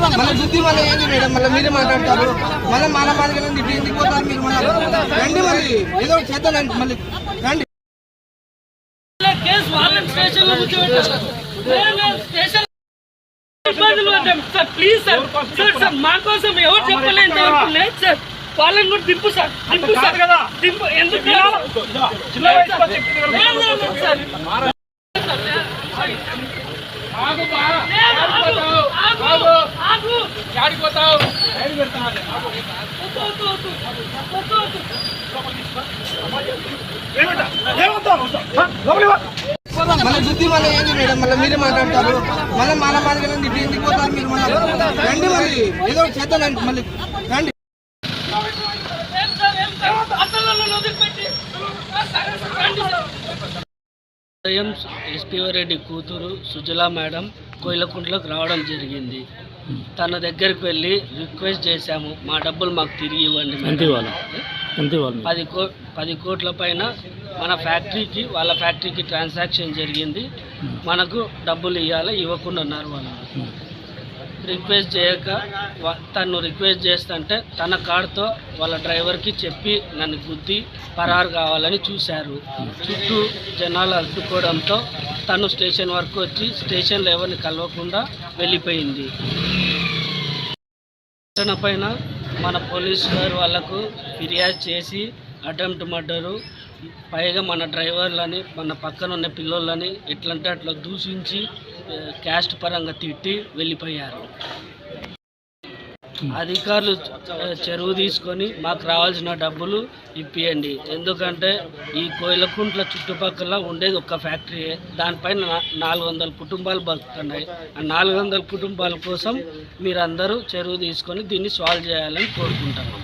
మళ్ళీ శుద్ధి మళ్ళీ ఏంది మేడం? మళ్ళీ మీరే మాట్లాడతారు. మళ్ళీ మన మాదిరి ఇంటికి ఎందుకు పోతారు మీరు మళ్ళీ? రండి మళ్ళీ ఏదో చేద్దాం మళ్ళీ. రండి. Please sir sir. సార్ మా కోసం ఎవరు చెప్పలేదు ఇంతవరకు లేదు సార్. వాళ్ళని కూడా దింపు సార్. దింపు కదా? ఎందుకు సార్. మళ్ళీ శుద్ధి మళ్ళీ ఏంది మేడం? మళ్ళీ మీరే మాట్లాడతారు. మళ్ళీ మన మాదిరి ఇంటికి ఎందుకు పోతారు మీరు మళ్ళీ. రండి మళ్ళీ ఏదో ఒకటి చేద్దాం మళ్ళీ రండి ఏం సార్, ఏం సార్? అసలు నన్ను వదిలిపెట్టి. సరే, సరే, రండి సార్. ఉదయం ఎస్పీవరెడ్డి కూతురు సుజలా మేడం కోయిలకుంట్లోకి రావడం జరిగింది. తన దగ్గరికి వెళ్ళి రిక్వెస్ట్ చేశాము మా డబ్బులు మాకు తిరిగి ఇవ్వండి పది కో పది కోట్ల పైన మన ఫ్యాక్టరీకి వాళ్ళ ఫ్యాక్టరీకి ట్రాన్సాక్షన్ జరిగింది. మనకు డబ్బులు ఇవ్వాలి ఇవ్వకుండా ఉన్నారు వాళ్ళు. రిక్వెస్ట్ చేయక తను రిక్వెస్ట్ చేస్తుంటే తన కార్డుతో వాళ్ళ డ్రైవర్కి చెప్పి నన్ను గుద్ది పరారు కావాలని చూశారు. చుట్టూ జనాలు అడ్డుకోవడంతో తను స్టేషన్ వరకు వచ్చి స్టేషన్లో ఎవరిని కలవకుండా వెళ్ళిపోయింది. ఘటన పైన మన పోలీస్ గారు వాళ్ళకు ఫిర్యాదు చేసి అటెంప్ట్ మర్డరు పైగా మన డ్రైవర్లని మన పక్కన ఉన్న పిల్లలని ఎట్లంటే అట్లా దూషించి క్యాస్ట్ పరంగా తిట్టి వెళ్ళిపోయారు. అధికారులు చెరువు తీసుకొని మాకు రావాల్సిన డబ్బులు ఇప్పియండి. ఎందుకంటే ఈ కోయిలకుంట్ల చుట్టుపక్కల ఉండేది ఒక ఫ్యాక్టరీ. దానిపైన నాలుగు వందల కుటుంబాలు బతుకుతున్నాయి. ఆ నాలుగు వందల కుటుంబాల కోసం మీరందరూ చెరువు తీసుకొని దీన్ని సాల్వ్ చేయాలని కోరుకుంటున్నాం.